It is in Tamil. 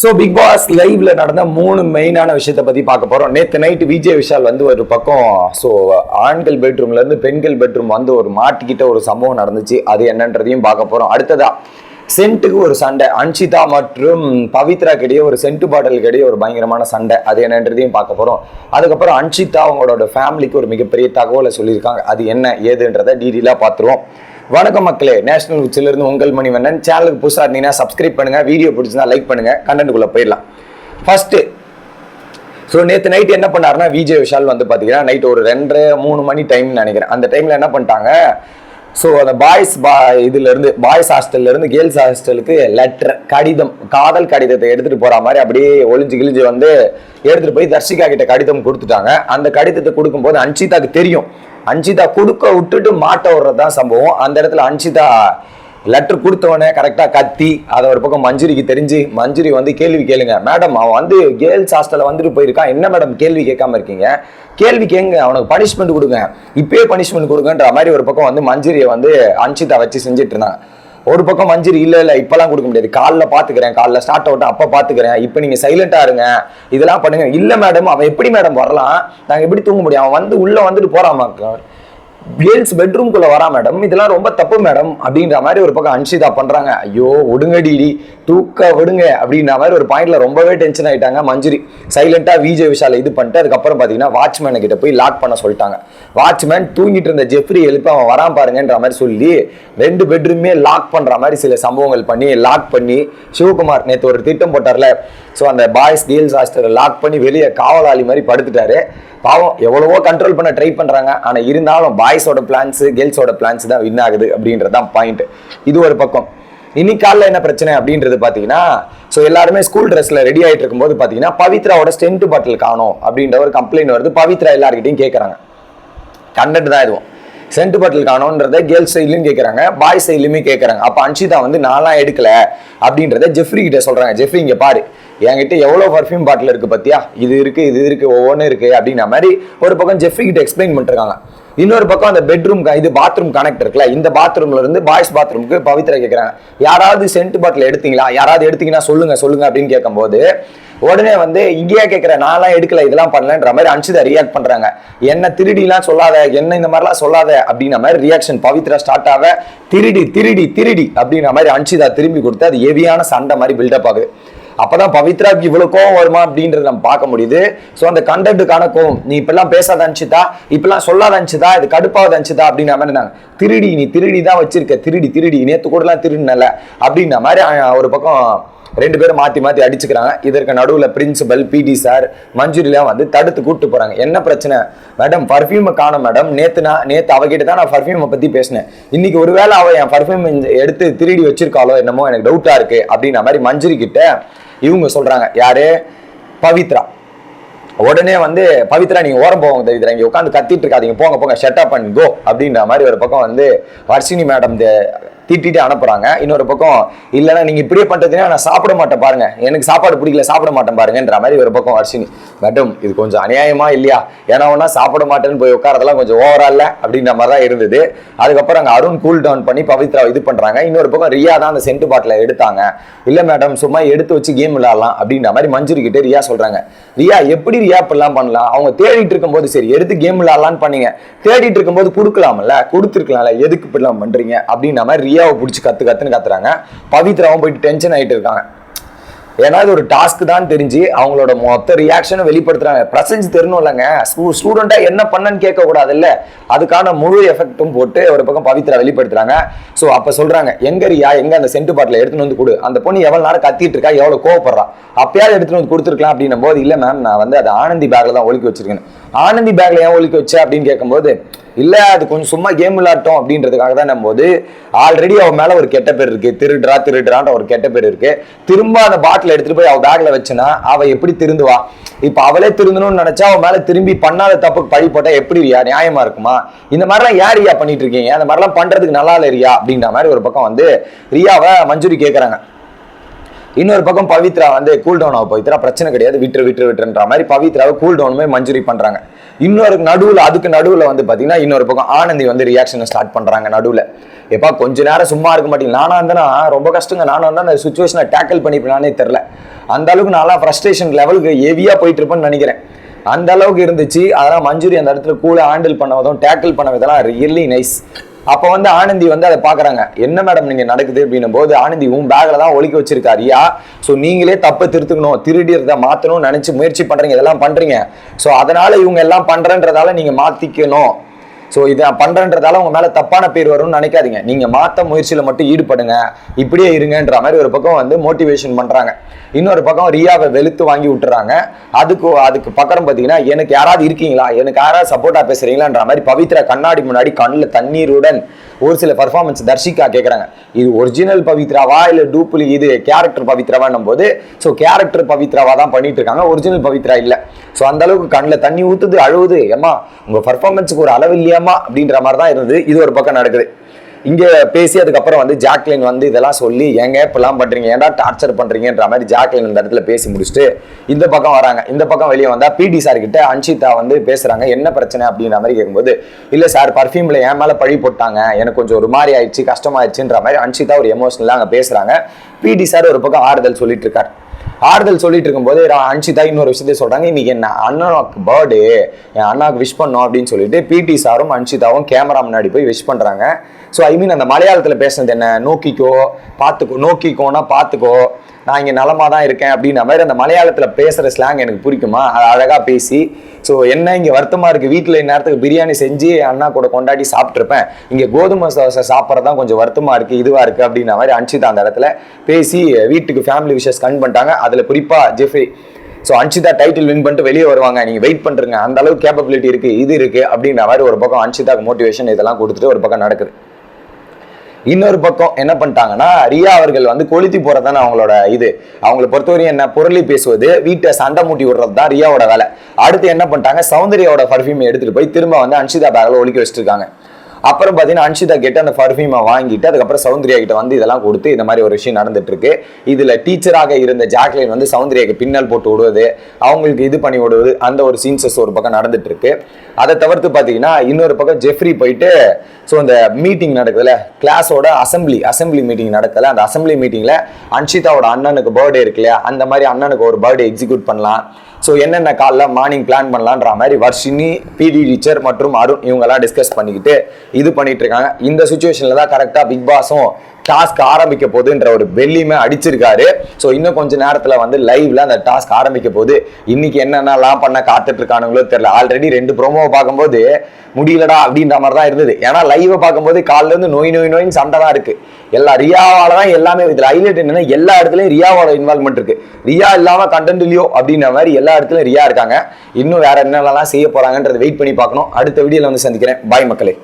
ஸோ பிக் பாஸ் லைவ்ல நடந்த மூணு மெயினான விஷயத்த பத்தி பார்க்க போறோம். நேற்று நைட்டு விஜய் விஷால் வந்து ஒரு பக்கம் ஸோ ஆண்கள் பெட்ரூம்ல இருந்து பெண்கள் பெட்ரூம் வந்து ஒரு மாட்டிக்கிட்ட ஒரு சம்பவம் நடந்துச்சு. அது என்னன்றதையும் பார்க்க போறோம். அடுத்ததா சென்ட்டுக்கு ஒரு சண்டை. அன்ஷிதா மற்றும் பவித்ரா கிடையே ஒரு சென்ட் பாட்டில் கிடையே ஒரு பயங்கரமான சண்டை. அது என்னன்றதையும் பார்க்க போறோம். அதுக்கப்புறம் அன்ஷிதா அவங்களோட ஃபேமிலிக்கு ஒரு மிகப்பெரிய தகவலை சொல்லியிருக்காங்க. அது என்ன ஏதுன்றதை டீட்டெயிலாக பார்த்துருவோம். வணக்கம் மக்களே. நேஷனல் உச்சில இருந்து உங்கள் மணிவண்ணன். சேனலுக்கு புதுசாக இருந்தீங்கன்னா சப்ஸ்கிரைப் பண்ணுங்க. வீடியோ பிடிச்சிருந்தா லைக் பண்ணுங்க. கண்டென்ட்டுக்குள்ள போயிடலாம். ஃபர்ஸ்ட் ஸோ நேற்று நைட் என்ன பண்ணாருன்னா விஜய் விஷால் வந்து பார்த்தீங்கன்னா நைட் ஒரு ரெண்டரை மூணு மணி டைம்னு நினைக்கிறேன். அந்த டைமில் என்ன பண்ணிட்டாங்க? ஸோ அந்த பாய்ஸ் பா இதுலேருந்து பாய்ஸ் ஹாஸ்டல்லேருந்து கேர்ள்ஸ் ஹாஸ்டலுக்கு லெட்டர் கடிதம் காதல் கடிதத்தை எடுத்துகிட்டு போகிற மாதிரி அப்படியே ஒளிஞ்சு கிழிஞ்சு வந்து எடுத்துகிட்டு போய் தர்ஷிகா கிட்ட கடிதம் கொடுத்துட்டாங்க. அந்த கடிதத்தை கொடுக்கும்போது அன்ஷிதாக்கு தெரியும். அன்ஷிதா கொடுக்க விட்டுட்டு மாட்ட விடுறது தான் சம்பவம். அந்த இடத்துல அன்ஷிதா லெட்டர் கொடுத்தவொடனே கரெக்டாக கத்தி அதை ஒரு பக்கம் மஞ்சுரிக்கு தெரிஞ்சு மஞ்சுரி வந்து கேள்வி கேளுங்க. மேடம் அவன் வந்து கேர்ள்ஸ் ஹாஸ்டலில் வந்துட்டு போயிருக்கான். என்ன மேடம் கேள்வி கேட்காம இருக்கீங்க? கேள்வி கேங்க அவனுக்கு பனிஷ்மெண்ட் கொடுங்க. இப்பயே பனிஷ்மெண்ட் கொடுங்கன்ற மாதிரி ஒரு பக்கம் வந்து மஞ்சுரியை வந்து அன்ஷிதா வச்சு செஞ்சுட்டு இருந்தான். ஒரு பக்கம் மஞ்சள் இல்ல இல்ல இப்போலாம் கொடுக்க முடியாது. காலைல பார்த்துக்கிறேன் காலைல ஸ்டார்ட் அவுட் அப்ப பாத்துக்கிறேன். இப்ப நீங்க சைலண்டா இருங்க. இதெல்லாம் பண்ணுங்க. இல்ல மேடம் அவன் எப்படி மேடம் வரலாம்? நாங்க எப்படி தூங்க முடியும்? அவன் வந்து உள்ள வந்துட்டு போகிறான் கேர்ள்ஸ் பெட்ரூம்குள்ள வரா மேடம் இதெல்லாம் ரொம்ப தப்பு மேடம் அப்படின்ற மாதிரி ஒரு பக்கம் அன்ஷிதா பண்றாங்க. ஐயோ ஒடுங்கடி தூக்க விடுங்க அப்படின்ற மாதிரி ஒரு பாயிண்ட்ல ரொம்பவே டென்ஷன் ஆயிட்டாங்க. மஞ்சுரி சைலண்டா விஜய் விஷால இது பண்ணிட்டு அதுக்கப்புறம் பாத்தீங்கன்னா வாட்ச்மேன் கிட்ட போய் லாக் பண்ண சொல்லிட்டாங்க. வாட்ச்மேன் தூங்கிட்டு இருந்த ஜெஃப்ரி எழுப்பி அவன் வரான் பாருங்கன்ற மாதிரி சொல்லி ரெண்டு பெட்ரூமே லாக் பண்ற மாதிரி சில சம்பவங்கள் பண்ணி லாக் பண்ணி சிவகுமார் நேற்று ஒரு திட்டம் போட்டார்ல. ஸோ அந்த பாய்ஸ் கேர்ள்ஸ் ஹாஸ்டல் லாக் பண்ணி வெளியே காவலாளி மாதிரி படுத்துட்டாரு. பாவம் எவ்வளவோ கண்ட்ரோல் பண்ண ட்ரை பண்றாங்க. ஆனா இருந்தாலும் பாய் பாய்ஸோட பிளான்ஸ் கேர்ள்ஸோட பிளான்ஸ் தான் வின் ஆகுது அப்படின்றது தான் பாயிண்ட் இது ஒரு பக்கம். இன்னைக்கு காலைல என்ன பிரச்சனை அப்படின்றது பாத்தீங்கன்னா ஸோ எல்லாருமே ஸ்கூல் ட்ரெஸ்ல ரெடி ஆகிட்டு இருக்கும்போது பாத்தீங்கன்னா பவித்ராவோட ஸ்டென்ட் பாட்டில் காணும் அப்படின்ற ஒரு கம்ப்ளைண்ட் வருது. பவித்ரா எல்லாருக்கிட்டையும் கேட்குறாங்க கண்டென்ட் தான் இதுவும். சென்ட் பாட்டில் காணோன்றத கேர்ள்ஸ் சைட்லையும் கேட்குறாங்க பாய்ஸ் சைட்லையுமே கேட்குறாங்க அப்போ அன்ஷிதா வந்து நான்லாம் எடுக்கல அப்படின்றத ஜெஃப்ரி கிட்ட சொல்றாங்க. ஜெஃப்ரி இங்க பாரு. என்கிட்ட எவ்வளோ பர்ஃப்யூம் பாட்டில் இருக்குது பத்தியா? இது இருக்குது இது இருக்குது ஒவ்வொன்றும் இருக்குது அப்படின்ற மாதிரி ஒரு பக்கம் ஜெஃப்ரி கிட்ட எக்ஸ்பிளைன் பண்ணிருக்காங்க இன்னொரு பக்கம் அந்த பெட்ரூம் இது பாத்ரூம் கனெக்ட் இருக்குல்ல இந்த பாத்ரூம்ல இருந்து பாய்ஸ் பாத்ரூமுக்கு பவித்ரா கேட்குறாங்க யாராவது சென்ட் பாட்டில் எடுத்தீங்களா? யாராவது எடுத்தீங்கன்னா சொல்லுங்க சொல்லுங்க அப்படின்னு கேட்கும்போது உடனே வந்து இங்கேயா கேட்குற நான்லாம் எடுக்கல இதெல்லாம் பண்ணலன்ற மாதிரி அன்ஷிதா ரியாக்ட் பண்றாங்க. என்ன திருடிலாம் சொல்லாத என்ன இந்த மாதிரிலாம் சொல்லாத அப்படின்ற மாதிரி ரியாக்ஷன் பவித்ரா ஸ்டார்ட் ஆக திருடி திருடி திருடி அப்படின்ற மாதிரி அன்ஷிதா திரும்பி கொடுத்து அது ஹெவியான சண்டை மாதிரி பில்டப் ஆகுது. அப்பதான் பவித்ராக்கு இவ்வளவு கோவம் வருமா அப்படின்றத நம்ம பார்க்க முடியுது. ஸோ அந்த கண்டென்ட்டுக்கான கோவம் நீ இப்பெல்லாம் பேசாத அனுச்சுதா இப்பெல்லாம் சொல்லாத அனுச்சுதா இது கடுப்பாவது அனுச்சுதா அப்படின்ற மாதிரி திருடி நீ திருடி தான் வச்சிருக்க. திருடி திருடி. நேத்து கூடலாம் திருடினல. அப்படின்ற மாதிரி ஒரு பக்கம் ரெண்டு பேரும் மாற்றி மாற்றி அடிச்சுக்கிறாங்க. இதற்கு நடுவில் பிரின்சிபல் பிடி சார் மஞ்சுரிலாம் வந்து தடுத்து கூப்பிட்டு போகிறாங்க என்ன பிரச்சனை? மேடம் பர்ஃப்யூமை காணும் மேடம் நேற்று நான் நேற்று அவகிட்ட தான் நான் பர்ஃப்யூமை பற்றி பேசினேன். இன்னைக்கு ஒருவேளை அவள் என் பர்ஃப்யூம் எடுத்து திருடி வச்சிருக்காளோ என்னமோ எனக்கு டவுட்டாக இருக்கு அப்படின்ற மாதிரி மஞ்சுரி கிட்ட இவங்க சொல்கிறாங்க யாரு? பவித்ரா. உடனே வந்து பவித்ரா நீங்கள் ஓரம் போவாங்க பவித்ரா இங்கே உட்காந்து கத்திட்டு இருக்காதீங்க. போங்க போங்க. ஷட் அப் அண்ட் கோ அப்படின்ற மாதிரி ஒரு பக்கம் வந்து வர்ஷினி மேடம் திட்டிட்டு அனுப்புறாங்க. இன்னொரு பக்கம் இல்லைன்னா நீங்க இப்படியே பண்றதுன்னா நான் சாப்பிட மாட்டேன் பாருங்க. எனக்கு சாப்பாடு பிடிக்கல சாப்பிட மாட்டேன் பாருங்கன்ற மாதிரி ஒரு பக்கம் அர்ஷினி. மேடம் இது கொஞ்சம் அநியாயமா இல்லையா? ஏன்னா ஒன்னா சாப்பிட மாட்டேன்னு போய் உட்காரதெல்லாம் கொஞ்சம் ஓவரா இல்ல? அப்படின்ற மாதிரி தான் இருந்தது. அதுக்கப்புறம் அங்கே அருண் கூல் டவுன் பண்ணி பவித்ரா இது பண்றாங்க. இன்னொரு பக்கம் ரியா தான் அந்த சென்ட் பாட்டில எடுத்தாங்க. இல்ல மேடம் சும்மா எடுத்து வச்சு கேம் விளையாடலாம். அப்படின்ற மாதிரி மஞ்சுரி கிட்டே ரியா சொல்றாங்க. ரியா எப்படி ரியா இப்படிலாம் பண்ணலாம்? அவங்க தேடிட்டு இருக்கும்போது சரி எடுத்து கேம் விளையாடலான்னு பண்ணீங்க. தேடிட்டு இருக்கும்போது கொடுக்கலாம்ல? கொடுத்துருக்கலாம்ல? எதுக்கு இப்படிலாம் பண்றீங்க? அப்படின்ற மாதிரி ஐயாவை பிடிச்சி கத்து கத்துன்னு கத்துறாங்க. பவித்ராவும் போயிட்டு டென்ஷன் ஆயிட்டு இருக்காங்க. ஏன்னா இது ஒரு டாஸ்க் தான் தெரிஞ்சு அவங்களோட மொத்த ரியாக்ஷனை வெளிப்படுத்துறாங்க. பிரசன்ஸ் தெரியணும் இல்லைங்க ஸ்டூடெண்டா என்ன பண்ணன்னு கேட்க கூடாது இல்ல அதுக்கான முழு எஃபெக்ட்டும் போட்டு ஒரு பக்கம் பவித்ரா வெளிப்படுத்துறாங்க. ஸோ அப்ப சொல்றாங்க எங்க ரியா எங்க அந்த சென்ட் பாட்டில் எடுத்துன்னு வந்து கொடு. அந்த பொண்ணு எவ்வளவு நேரம் கத்திட்டு இருக்கா? எவ்வளவு கோவப்படுறா? அப்பயாவது எடுத்துட்டு வந்து கொடுத்துருக்கலாம் அப்படின்னும் போது இல்ல மேம் நான் வந்து அது ஆனந்தி பேக்ல தான் ஒழுக்கி வச்சிருக்கேன். ஆனந்தி பேக்ல ஏன் ஒழுக்கி வச்ச? அப்படின்னு கேட்கும்போது இல்லை அது கொஞ்சம் சும்மா கேம் விளாட்டும் அப்படின்றதுக்காக தான் போது ஆல்ரெடி அவன் மேலே ஒரு கெட்ட பேர் இருக்குது திருடுறா திருடுறான்ற ஒரு கெட்ட பேர் இருக்குது திரும்ப அந்த பாட்டில் எடுத்துகிட்டு போய் அவள் பேக்கில் வச்சுனா அவள் எப்படி திருந்துவா இப்போ அவளே திருந்தணும்னு நினச்சா அவன் மேலே திரும்பி பண்ணாத தப்புக்கு பழி போட்டால் எப்படி ரியா? நியாயமாக இருக்குமா? இந்த மாதிரிலாம் யார் ரியா பண்ணிட்டு இருக்கீங்க? அந்த மாதிரிலாம் பண்ணுறதுக்கு நல்லா இல்லை ரியா? அப்படின்ற மாதிரி ஒரு பக்கம் வந்து ரியாவை மஞ்சுரி கேட்குறாங்க இன்னொரு பக்கம் பவித்ரா வந்து கூல் டவுன் ஆக பவித்ரா பிரச்சனை கிடையாது. விட்டுரு விட்டுரு விட்டுன்ற மாதிரி பவித்ராவை கூல் டவுனுமே மஞ்சுரி பண்ணுறாங்க இன்னொரு நடுவில் அதுக்கு நடுவில் வந்து பார்த்தீங்கன்னா இன்னொரு பக்கம் ஆனந்தி வந்து ரியாக்ஷனை ஸ்டார்ட் பண்ணுறாங்க நடுவில். எப்பா கொஞ்ச நேரம் சும்மா இருக்க மாட்டேங்க. நானா இருந்தேன்னா ரொம்ப கஷ்டங்க. நானும் வந்து அந்த சுச்சுவேஷனை டேக்கிள் பண்ணிப்பேனானே தெரில அந்த அளவுக்கு நல்லா ஃப்ரஸ்ட்ரேஷன் லெவலுக்கு ஹெவியாக போயிட்டு இருப்பேன்னு நினைக்கிறேன். அந்த அளவுக்கு இருந்துச்சு. அதெல்லாம் மஞ்சுரி அந்த இடத்துல கூட ஹேண்டில் பண்ண விதம் டேக்கிள் பண்ண விதம்லாம் ரியலி நைஸ் அப்போ வந்து ஆனந்தி வந்து அதை பார்க்குறாங்க. என்ன மேடம் நீங்கள் நடக்குது? அப்படின்னும் போது ஆனந்தி உன் பேக்கில் தான் ஒழிக்க வச்சிருக்காரியா? ஸோ நீங்களே தப்பை திருத்துக்கணும் திருடிறத மாற்றணும்னு நினச்சி முயற்சி பண்ணுறீங்க இதெல்லாம் பண்ணுறீங்க ஸோ அதனால் இவங்க எல்லாம் பண்ணுறன்றதால நீங்கள் மாற்றிக்கணும் ஸோ இதை பண்ணுறன்றதால உங்க மேலே தப்பான பேர் வரும்னு நினைக்காதீங்க. நீங்கள் மாற்ற முயற்சியில் மட்டும் ஈடுபடுங்க. இப்படியே இருங்கன்ற மாதிரி ஒரு பக்கம் வந்து மோட்டிவேஷன் பண்ணுறாங்க இன்னொரு பக்கம் ரியாவை வெளுத்து வாங்கி விட்டுறாங்க. அதுக்கு அதுக்கு பக்கம் பார்த்தீங்கன்னா எனக்கு யாராவது இருக்கீங்களா? எனக்கு யாராவது சப்போர்ட்டாக பேசுறீங்களான்ற மாதிரி பவித்ரா கண்ணாடி முன்னாடி கண்ணில் தண்ணீருடன் ஒரு சில பர்ஃபார்மன்ஸ் தர்ஷிகா கேட்குறாங்க இது ஒரிஜினல் பவித்ராவா இல்லை டூப்ளி இது கேரக்டர் பவித்ராவான்னும் போது ஸோ கேரக்டர் பவித்ராவா தான் பண்ணிட்டு இருக்காங்க. ஒரிஜினல் பவித்ரா இல்லை. ஸோ அந்த அளவுக்கு கண்ணில் தண்ணி ஊத்துது அழுவுது. ஏம்மா உங்க பர்ஃபார்மன்ஸுக்கு ஒரு அளவு இல்லையா இல்லையாம்மா அப்படின்ற மாதிரி தான் இருந்தது. இது ஒரு பக்கம் நடக்குது. இங்க பேசி அதுக்கப்புறம் வந்து ஜாக்லின் வந்து இதெல்லாம் சொல்லி ஏங்க இப்பெல்லாம் பண்றீங்க. ஏன்டா டார்ச்சர் பண்றீங்கன்ற மாதிரி ஜாக்லின் இந்த இடத்துல பேசி முடிச்சுட்டு இந்த பக்கம் வராங்க. இந்த பக்கம் வெளியே வந்தா பிடி சார் கிட்ட அன்ஷிதா வந்து பேசுறாங்க. என்ன பிரச்சனை? அப்படின்ற மாதிரி கேட்கும்போது இல்ல சார் பர்ஃப்யூம்ல என் மேல பழி போட்டாங்க. எனக்கு கொஞ்சம் ஒரு மாதிரி ஆயிடுச்சு கஷ்டமாயிடுச்சுன்ற மாதிரி அன்ஷிதா ஒரு எமோஷனலாக அங்க பேசுறாங்க. பிடி சார் ஒரு பக்கம் ஆறுதல் சொல்லிட்டு இருக்காரு. ஆறுதல் சொல்லிட்டு இருக்கும்போது ரா- அன்ஷிதா இன்னொரு விஷயத்தை சொல்றாங்க. இன்னைக்கு என்ன? அண்ணனுக்கு பர்த்டே என் அண்ணாக்கு விஷ் பண்ணோம் அப்படின்னு சொல்லிட்டு பிடி சாரும் அன்ஷிதாவும் கேமரா முன்னாடி போய் விஷ் பண்றாங்க. ஸோ ஐ மீன் அந்த மலையாளத்தில் பேசுனது என்ன? நோக்கிக்கோ பார்த்துக்கோ நோக்கிக்கோனா பார்த்துக்கோ நான் இங்கே நலமாக தான் இருக்கேன் அப்படின்ற மாதிரி அந்த மலையாளத்தில் பேசுகிற ஸ்லாங் எனக்கு பிடிக்குமா? அது அழகாக பேசி ஸோ என்ன இங்கே வருத்தமாக இருக்குது வீட்டில் இந்நேரத்துக்கு பிரியாணி செஞ்சு அண்ணா கூட கொண்டாடி சாப்பிட்ருப்பேன் இங்கே கோதுமை தோசை சாப்பிட்றது தான் கொஞ்சம் வருத்தமாக இருக்குது இதுவாக இருக்குது அப்படின்ற மாதிரி அன்ஷிதா அந்த இடத்துல பேசி வீட்டுக்கு ஃபேமிலி விஷஸ் கன் பண்ணிட்டாங்க. அதில் குறிப்பாக ஜெஃப்ரி ஸோ அன்ஷிதா டைட்டில் வின் பண்ணிட்டு வெளியே வருவாங்க. நீங்கள் வெயிட் பண்ணுறங்க அந்த அளவுக்கு கேப்பபிலிட்டி இருக்குது இது இருக்குது அப்படின்ற மாதிரி ஒரு பக்கம் அன்ஷிதாக்கு மோட்டிவேஷன் இதெல்லாம் கொடுத்துட்டு ஒரு பக்கம் நடக்குது. இன்னொரு பக்கம் என்ன பண்ணிட்டாங்கன்னா ரியா அவர்கள் வந்து கொளுத்தி போறதான அவங்களோட இது. அவங்களை பொறுத்தவரையும் என்ன பொருளி பேசுவது வீட்டை சண்டை மூட்டி விடுறது தான் ரியாவோட வேலை. அடுத்து என்ன பண்ணிட்டாங்க சௌந்தர்யாவோட பர்ஃபியூம் எடுத்துட்டு போய் திரும்ப வந்து அன்ஷிதா பேக்கில் ஒழிக்க வச்சிருக்காங்க அப்புறம் பார்த்தீங்கன்னா அன்ஷிதா கிட்ட அந்த பர்ஃபியூமை வாங்கிட்டு அதுக்கப்புறம் சௌந்தர்யா கிட்ட வந்து இதெல்லாம் கொடுத்து இந்த மாதிரி ஒரு விஷயம் நடந்துட்டு இருக்கு இதுல டீச்சராக இருந்த ஜாக்லின் வந்து சௌந்தர்யாக்கு பின்னல் போட்டு விடுவது அவங்களுக்கு இது பண்ணி விடுவது அந்த ஒரு சீன்சஸ் ஒரு பக்கம் நடந்துட்டு இருக்கு அதை தவிர்த்து பார்த்தீங்கன்னா இன்னொரு பக்கம் ஜெஃப்ரி போயிட்டு ஸோ அந்த மீட்டிங் நடக்குதுல கிளாஸோட அசம்பிளி அசம்பிளி மீட்டிங் நடக்குதுல்ல அந்த அசம்பிளி மீட்டிங்ல அன்ஷிதாவோட அண்ணனுக்கு பர்த்டே இருக்கு இல்லையா? அந்த மாதிரி அண்ணனுக்கு ஒரு பர்த்டே எக்ஸிக்யூட் பண்ணலாம். ஸோ என்னென்ன காலைல மார்னிங் பிளான் பண்ணலான்ற மாதிரி வர்ஷினி பிடி டீச்சர் மற்றும் அருண் இவங்கெல்லாம் டிஸ்கஸ் பண்ணிக்கிட்டு இது பண்ணிட்டு இருக்காங்க. இந்த சுச்சுவேஷனில் தான் கரெக்டாக பிக் பாஸும் டாஸ்க் ஆரம்பிக்க போகுதுன்ற ஒரு வெள்ளியுமே அடிச்சிருக்காரு. ஸோ இன்னும் கொஞ்சம் நேரத்தில் வந்து லைவ்ல அந்த டாஸ்க் ஆரம்பிக்க போகுது. இன்னைக்கு என்னென்னலாம் பண்ண காத்துட்டு இருக்கானுங்களோ தெரியல ஆல்ரெடி ரெண்டு ப்ரோமோவை பார்க்கும்போது முடியலடா அப்படின்ற மாதிரி தான் இருந்தது. ஏன்னா லைவை பார்க்கும்போது காலிலேருந்து நோய் நோய் நோயின்னு சண்டை தான் இருக்கு. எல்லா ரியாவால தான் எல்லாமே இதில் ஹைலைட் என்னன்னா எல்லா இடத்துலையும் ரியாவோட இன்வால்மெண்ட் இருக்கு. ரியா இல்லாம கண்டென்ட் இல்லையோ அப்படின்ற மாதிரி எல்லா இடத்துலையும் ரியா இருக்காங்க. இன்னும் வேற என்னென்னலாம் செய்ய போறாங்கன்றது வெயிட் பண்ணி பார்க்கணும். அடுத்த வீடியோல வந்து சந்திக்கிறேன். பாய் மக்களே.